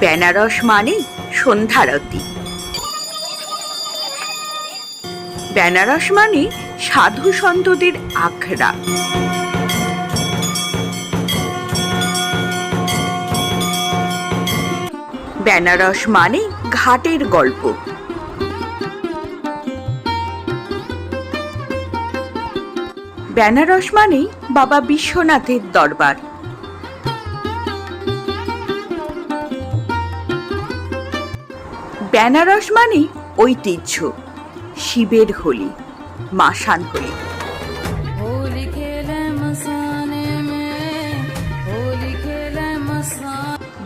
বেনারস মানে সন্ধ্যারতি বেনারস মানে সাধু সন্তদের আখড়া। বেনারস মানে ঘাটের গল্প। বেনারস মানেই বাবা বিশ্বনাথের দরবার। বেনারস মানেই ঐতিহ্য শিবের হোলি মাসান হোলি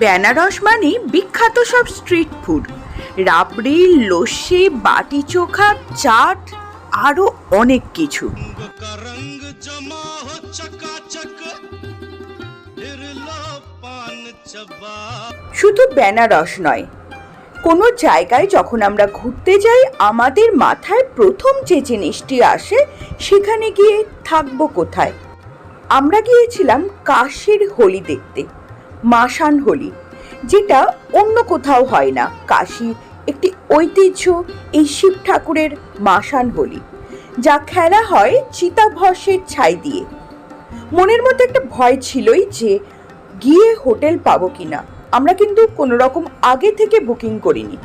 বেনারস মানে বিখ্যাত সব স্ট্রিট ফুড। রাবড়ি লস্যি বাটি চোখা চাট আরও অনেক কিছু। শুধু বেনারস নয়, কোনো জায়গায় যখন আমরা ঘুরতে যাই, আমাদের মাথায় প্রথম যে জিনিসটি আসে, সেখানে গিয়ে থাকব কোথায়? আমরা গিয়েছিলাম কাশীর হোলি দেখতে মাসান হোলি, যেটা অন্য কোথাও হয় না। কাশী একটি ঐতিহ্য, এই শিব ঠাকুরের মাসান হোলি, যা খেলা হয় চিতাভস্যের ছাই দিয়ে। মনের মধ্যে একটা ভয় ছিলই যে গিয়ে হোটেল পাবো কিনা? আমরা কিন্তু কোনো রকম আগে থেকে বুকিং করিনি।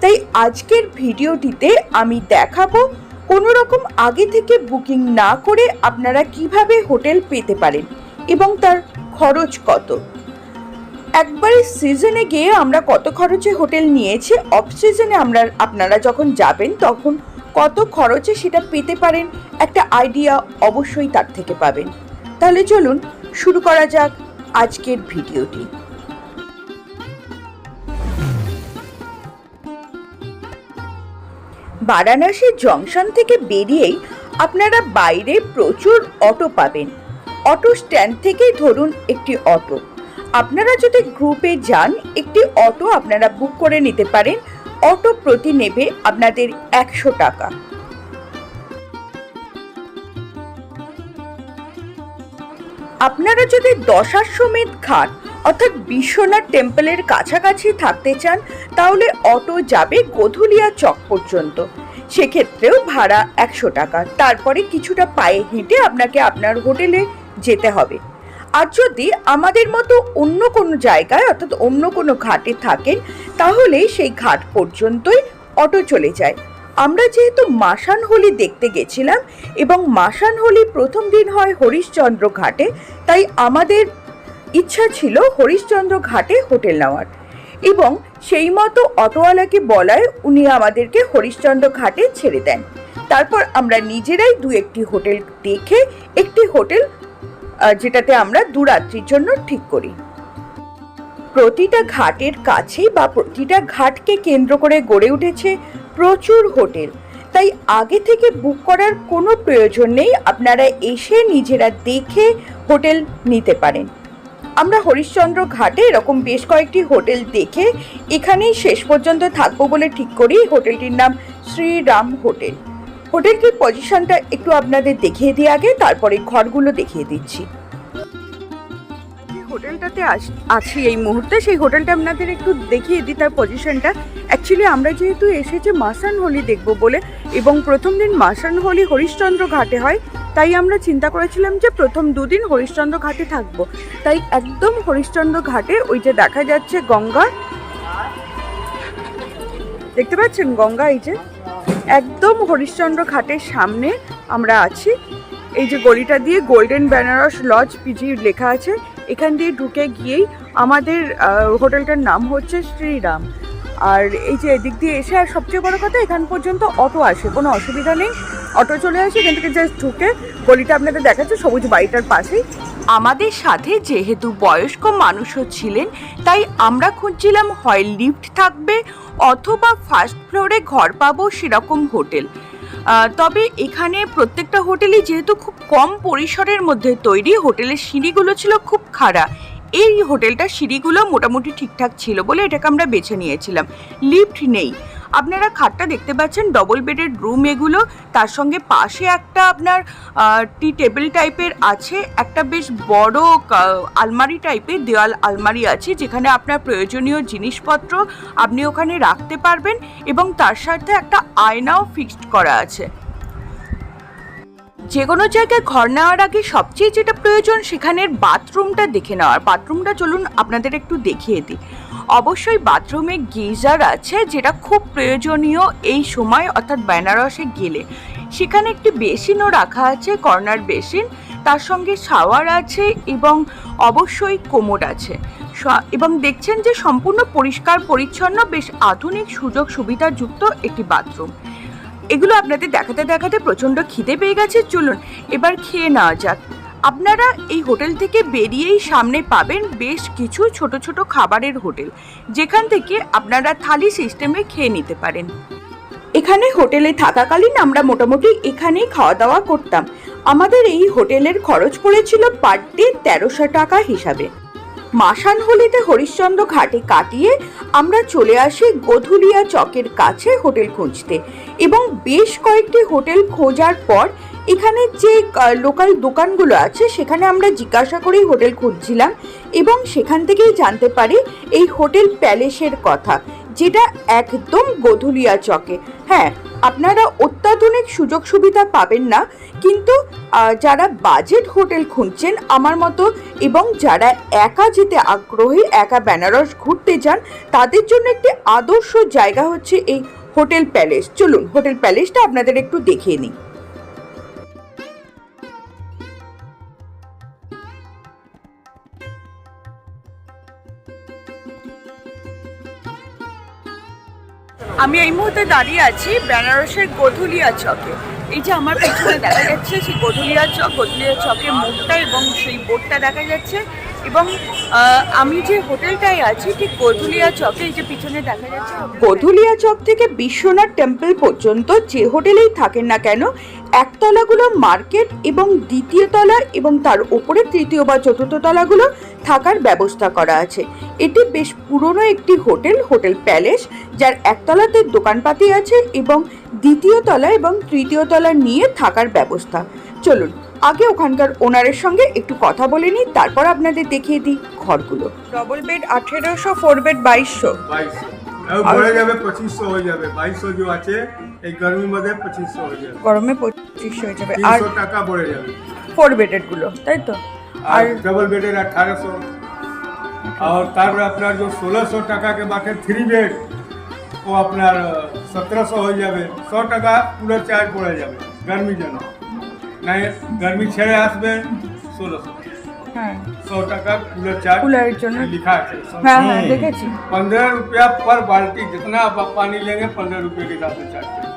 তাই আজকের ভিডিওটিতে আমি দেখাবো কোনো রকম আগে থেকে বুকিং না করে আপনারা কীভাবে হোটেল পেতে পারেন এবং তার খরচ কত। একবারে সিজনে গিয়ে আমরা কত খরচে হোটেল নিয়েছি অফ সিজনে আমরা, আপনারা যখন যাবেন তখন কত খরচে সেটা পেতে পারেন একটা আইডিয়া অবশ্যই তার থেকে পাবেন। তাহলে চলুন শুরু করা যাক। আজকের ভিডিওটি। বারাণসী জংশন থেকে বেরিয়েই আপনারা বাইরে প্রচুর অটো পাবেন। অটো স্ট্যান্ড থেকেই ধরুন একটি অটো। আপনারা যদি গ্রুপে যান, একটি অটো আপনারা বুক করে নিতে পারেন। অটো প্রতি নেবে আপনাদের একশো টাকা। আপনারা যদি দশাশ্বমেধ ঘাট, অর্থাৎ বিশ্বনাথ টেম্পলের কাছাকাছি থাকতে চান, তাহলে অটো যাবে গধুলিয়া চক পর্যন্ত। সেক্ষেত্রেও ভাড়া একশো টাকা। তারপরে কিছুটা পায়ে হেঁটে আপনাকে আপনার হোটেলে যেতে হবে। আর যদি আমাদের মতো অন্য কোনো জায়গায়, অর্থাৎ অন্য কোনো ঘাটে থাকেন, তাহলে সেই ঘাট পর্যন্তই অটো চলে যায়। আমরা যেহেতু মাসান হোলি দেখতে গেছিলাম এবং মাসান হোলি প্রথম দিন হয় হরিশ্চন্দ্র ঘাটে, তাই আমাদের ইচ্ছা ছিল হরিশ্চন্দ্র ঘাটে হোটেল নেওয়ার। এবং সেই মতো অটোওয়ালাকে বলায় উনি আমাদেরকে হরিশ্চন্দ্র ঘাটে ছেড়ে দেন। তারপর আমরা নিজেরাই দু একটি হোটেল দেখে একটি হোটেল যেটাতে আমরা দু রাত্রির জন্য ঠিক করি। প্রতিটা ঘাটের কাছে বা প্রতিটা ঘাটকে কেন্দ্র করে গড়ে উঠেছে প্রচুর হোটেল। তাই আগে থেকে বুক করার কোনো প্রয়োজন নেই, আপনারা এসে নিজেরা দেখে হোটেল নিতে পারেন। আমরা হরিশ্চন্দ্র ঘাটে এরকম বেশ কয়েকটি হোটেল দেখে এখানেই শেষ পর্যন্ত থাকব বলে ঠিক করি। হোটেলটির নাম শ্রীরাম হোটেল। হোটেলটির পজিশনটা একটু আপনাদের দেখিয়ে দিয়ে আগে, তারপরে ঘরগুলো দেখিয়ে দিচ্ছি। হোটেলটাতে আছি এই মুহূর্তে। সেই হোটেলটা আপনাদের একটু দেখিয়ে দিই, তার পজিশনটা অ্যাকচুয়ালি আমরা যেহেতু এসেছি মাসান হোলি দেখব বলে, এবং প্রথম দিন মাসান হোলি হরিশ্চন্দ্র ঘাটে হয়, তাই আমরা চিন্তা করেছিলাম যে প্রথম দুদিন হরিশ্চন্দ্র ঘাটে থাকব। তাই একদম হরিশ্চন্দ্র ঘাটে ওই যে দেখা যাচ্ছে গঙ্গা। দেখতে পাচ্ছেন গঙ্গা এই যে? একদম হরিশ্চন্দ্র ঘাটের সামনে আমরা আছি। এই যে গলিটা দিয়ে গোল্ডেন বেনারস লজ পিজি লেখা আছে। এখান দিয়ে ঢুকে গিয়েই আমাদের হোটেলটার নাম হচ্ছে শ্রীরাম। আর এই যে এদিক দিয়ে এসে, আর সবচেয়ে বড় কথা, এখান পর্যন্ত অটো আসে, কোনো অসুবিধা নেই। অটো চলে আসে, এখান থেকে জাস্ট ঢুকে গলিটা আপনাদের দেখাচ্ছে, সবুজ বাড়িটার পাশেই। আমাদের সাথে যেহেতু বয়স্ক মানুষও ছিলেন, তাই আমরা খুঁজছিলাম হয় লিফট থাকবে অথবা ফার্স্ট ফ্লোরে ঘর পাবো সেরকম হোটেল। তবে এখানে প্রত্যেকটা হোটেলই যেহেতু খুব কম পরিসরের মধ্যে তৈরি, হোটেলের সিঁড়িগুলো ছিল খুব খাড়া। এই হোটেলটার সিঁড়িগুলো মোটামুটি ঠিকঠাক ছিল বলে এটাকে আমরা বেছে নিয়েছিলাম। লিফট নেই। আপনারা খাটটা দেখতে পাচ্ছেন ডবল বেডের রুম এগুলো। তার সঙ্গে পাশে একটা আপনার টি টেবিল টাইপের আছে। একটা বেশ বড় আলমারি টাইপের দেওয়াল আলমারি আছে, যেখানে আপনার প্রয়োজনীয় জিনিসপত্র আপনি ওখানে রাখতে পারবেন এবং তার সাথে একটা আয়নাও ফিক্সড করা আছে। যে কোনো জায়গায় ঘর নেওয়ার আগে সবচেয়ে যেটা প্রয়োজন সেখানের বাথরুমটা দেখে নেওয়ার। বাথরুমটা চলুন আপনাদের একটু দেখিয়ে দিই। অবশ্যই বাথরুমে গিজার আছে, যেটা খুব প্রয়োজনীয় এই সময়, অর্থাৎ বেনারসে গেলে। সেখানে একটি বেসিনও রাখা আছে, কর্নার বেসিন। তার সঙ্গে শাওয়ার আছে এবং অবশ্যই কোমোড আছে। এবং দেখছেন যে সম্পূর্ণ পরিষ্কার, পরিচ্ছন্ন, বেশ আধুনিক সুযোগ সুবিধাযুক্ত একটি বাথরুম। এগুলো আপনাদের দেখাতে দেখাতে প্রচণ্ড খিদে পেয়ে গেছে। চলুন, এবার খেয়ে নেওয়া যাক। আপনারা এই হোটেল থেকে বেরিয়েই সামনে পাবেন বেশ কিছু ছোট ছোট খাবারের হোটেল, যেখান থেকে আপনারা থালি সিস্টেমে খেয়ে নিতে পারেন। এখানে হোটেলে থাকাকালীন আমরা মোটামুটি এখানেই খাওয়া দাওয়া করতাম। আমাদের এই হোটেলের খরচ পড়েছিল পার ডে তেরোশো টাকা হিসাবে। মাসান হলিতে হরিশ্চন্দ্র ঘাটে কাটিয়ে আমরা চলে আসি গধুলিয়া চকের কাছে হোটেল খুঁজতে এবং বেশ কয়েকটি হোটেল খোঁজার পর এখানে যে লোকাল দোকানগুলো আছে সেখানে আমরা জিজ্ঞাসা করেই হোটেল খুঁজছিলাম এবং সেখান থেকেই জানতে পারি এই হোটেল প্যালেসের কথা। যেটা একদম গধুলিয়া চকে। হ্যাঁ আপনারা অত্যাধুনিক সুযোগ সুবিধা পাবেন না, কিন্তু যারা বাজেট হোটেল খুঁজছেন আমার মতো এবং যারা একা যেতে আগ্রহী, একা বেনারস ঘুরতে যান, তাদের জন্য একটি আদর্শ জায়গা হচ্ছে এই হোটেল প্যালেস। চলুন, হোটেল প্যালেসটা আপনাদের একটু দেখিয়ে নিই। আমি এই মুহূর্তে দাঁড়িয়ে আছি বেনারসের গধুলিয়া চকে। এই যে আমার পেছনে দেখা যাচ্ছে, সেই গধুলিয়া চক, গধুলিয়া চকের মুখটা এবং সেই বোর্ডটা দেখা যাচ্ছে এবং আমি যে হোটেলটায় আছি, ঠিক গধুলিয়া চকে, এই যে পিছনে দেখা যাচ্ছে গধুলিয়া চক থেকে বিশ্বনাথ টেম্পল পর্যন্ত যে হোটেলেই থাকেন না কেন, একতলাগুলো মার্কেট এবং দ্বিতীয় তলা এবং তার উপরে তৃতীয় বা চতুর্থ তলাগুলো থাকার ব্যবস্থা করা আছে। এটি বেশ পুরনো একটি হোটেল হোটেল প্যালেস যার একতলাতে দোকানপাতি আছে এবং দ্বিতীয় তলা এবং তৃতীয় তলা নিয়ে থাকার ব্যবস্থা। চলুন আগে ওখানকার ওনারের সঙ্গে একটু কথা বলে নিই তারপর আপনাদের দেখিয়ে দিই ঘরগুলো। ডবল বেড আঠেরোশো ফোর বেড বাইশশো। বাইশশো। বড়ে যাবে পঁচিশশো হয়ে যাবে। বাইশশো যে আছে এই গরমির মধ্যে পঁচিশশো হয়ে যাবে। গরমে পঁচিশশো হয়ে যাবে। আর টাকা বড়ে যাবে। ফোর বেডেডগুলো তাই তো? আর আর डबल बेडेड अठारह सौ और তার আপনার जो ষোলো শো টাকা के बाटे थ्री बेड ও আপনার সতেরোশো হয়ে যাবে শো টাকা পুরো চার্জ পড়ে যাবে গরমির জন্য নাই গরমি ছেড়ে আসবে ষোলোশো হ্যাঁ सौ টাকা পুরো চার্জ কুলারের জন্য लिखा है হ্যাঁ হ্যাঁ দেখেছি पंद्रह रुपया पर बाल्टी जितना आप पानी लेंगे पंद्रह रुपये के हिसाब से चार्ज करेंगे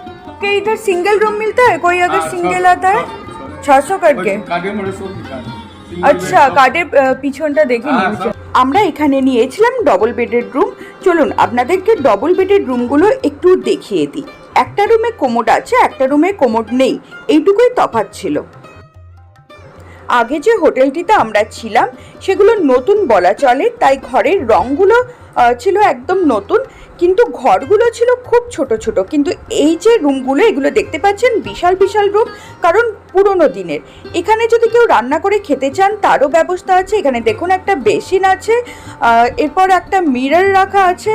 कि इधर सिंगल रूम मिलता है कोई अगर हाँ, सिंगल सौ- आता है सौ- सौ- ছশো ওই করকে আচ্ছা কার্ডের পিছনটা দেখে নিয়েছি আমরা এখানে নিয়েছিলাম ডবল বেডের রুম চলুন আপনাদেরকে ডবল বেডের রুমগুলো একটু দেখিয়ে দিই। একটা রুমে কোমোড আছে একটা রুমে কোমোড নেই। এইটুকুই তফাৎ ছিল। আগে যে হোটেলটিতে আমরা ছিলাম, সেগুলো নতুন বলা চলে, তাই ঘরের রঙগুলো ছিল একদম নতুন, কিন্তু ঘরগুলো ছিল খুব ছোট ছোট। কিন্তু এই যে রুমগুলো, এগুলো দেখতে পাচ্ছেন বিশাল বিশাল রুম, কারণ পুরনো দিনের। এখানে যদি কেউ রান্না করে খেতে চান, তারও ব্যবস্থা আছে। এখানে দেখুন একটা বেসিন আছে এরপর একটা মিরর রাখা আছে।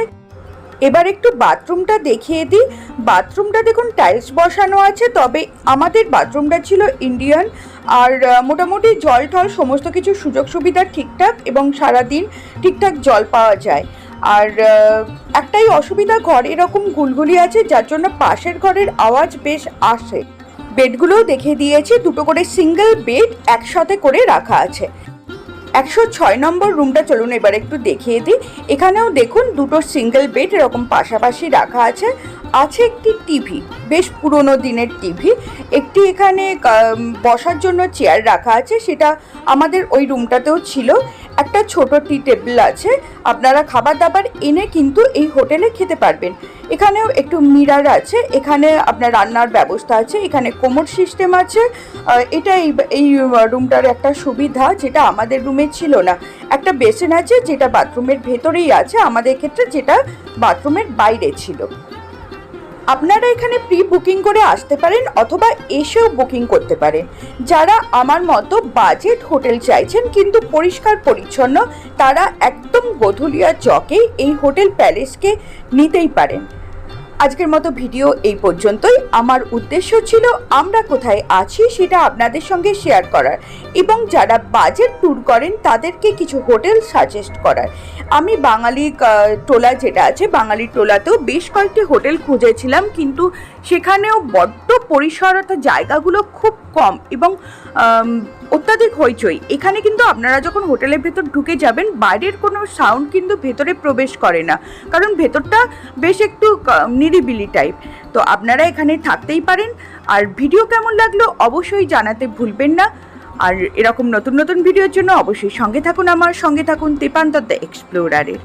এবার একটু বাথরুমটা দেখিয়ে দিই। বাথরুমটা দেখুন টাইলস বসানো আছে, তবে আমাদের বাথরুমটা ছিল ইন্ডিয়ান আর মোটামুটি জল টল সমস্ত কিছু সুযোগ সুবিধা ঠিকঠাক এবং সারাদিন ঠিকঠাক জল পাওয়া যায়। আর একটাই অসুবিধা, ঘর এরকম গুলগুলি আছে, যার জন্য পাশের ঘরের আওয়াজ বেশ আসে। বেডগুলোও দেখে দিয়েছি, দুটো করে সিঙ্গেল বেড একসাথে করে রাখা আছে। একশো ছয় নম্বর রুমটা চলুন এবার একটু দেখিয়ে দিই। এখানেও দেখুন, দুটো সিঙ্গেল বেড এরকম পাশাপাশি রাখা আছে। আছে একটি টিভি, বেশ পুরনো দিনের টিভি। একটি এখানে বসার জন্য চেয়ার রাখা আছে, সেটা আমাদের ওই রুমটাতেও ছিল। একটা ছোট টি টেবিল আছে, আপনারা খাবার দাবার এনে কিন্তু এই হোটেলে খেতে পারবেন। এখানেও একটু মিরার আছে, এখানে আপনার রান্নার ব্যবস্থা আছে, এখানে কোমর সিস্টেম আছে। এটা এই রুমটার একটা সুবিধা, যেটা আমাদের রুমে ছিল না। একটা বেসিন আছে, যেটা বাথরুমের ভেতরেই আছে, আমাদের ক্ষেত্রে যেটা বাথরুমের বাইরে ছিল। আপনারা এখানে প্রি বুকিং করে আসতে পারেন অথবা এসেও বুকিং করতে পারেন। যারা আমার মতো বাজেট হোটেল চাইছেন কিন্তু পরিষ্কার পরিচ্ছন্ন, তারা একদম গধুলিয়া চকে এই হোটেল প্যালেসকে নিতেই পারেন। আজকের মতো ভিডিও এই পর্যন্তই। আমার উদ্দেশ্য ছিল আমরা কোথায় আছি সেটা আপনাদের সঙ্গে শেয়ার করার এবং যারা বাজেট ট্যুর করেন তাদেরকে কিছু হোটেল সাজেস্ট করার। আমি বাঙালি টোলা যেটা আছে, বাঙালি টোলাতেও বেশ কয়েকটি হোটেল খুঁজেছিলাম কিন্তু সেখানেও বড্ড পরিসরতা জায়গাগুলো খুব কম এবং অত্যাধিক হইচই। এখানে কিন্তু আপনারা যখন হোটেলের ভেতর ঢুকে যাবেন, বাইরের কোনো সাউন্ড কিন্তু ভেতরে প্রবেশ করে না। কারণ ভেতরটা বেশ একটু নিরিবিলি টাইপ তো আপনারা এখানে থাকতেই পারেন। আর ভিডিও কেমন লাগল অবশ্যই জানাতে ভুলবেন না। আর এরকম নতুন নতুন ভিডিওর জন্য অবশ্যই সঙ্গে থাকুন আমার, সঙ্গে থাকুন তেপান্তর দ্য এক্সপ্লোরারের।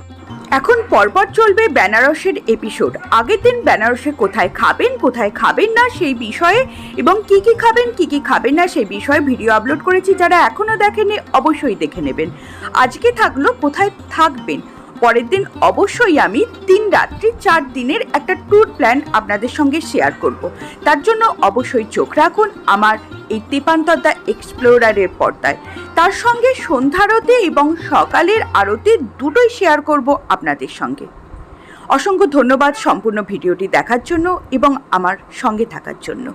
এখন পরপর চলবে বেনারসের এপিসোড আগের দিন বেনারসে কোথায় খাবেন কোথায় খাবেন না সেই বিষয়ে এবং কি কি খাবেন, কি কি খাবেন না সেই বিষয়ে ভিডিও আপলোড করেছি। যারা এখনও দেখেনি অবশ্যই দেখে নেবেন। আজকে থাকল কোথায় থাকবেন? পরের দিন অবশ্যই আমি তিন রাত্রি, চার দিনের একটা ট্যুর প্ল্যান আপনাদের সঙ্গে শেয়ার করব। তার জন্য অবশ্যই চোখ রাখুন আমার এই তেপান্তর দ্য এক্সপ্লোরারের পর্দায়। তার সঙ্গে সন্ধ্যারতে এবং সকালের আরতে দুটোই শেয়ার করব আপনাদের সঙ্গে। অসংখ্য ধন্যবাদ সম্পূর্ণ ভিডিওটি দেখার জন্য এবং আমার সঙ্গে থাকার জন্য।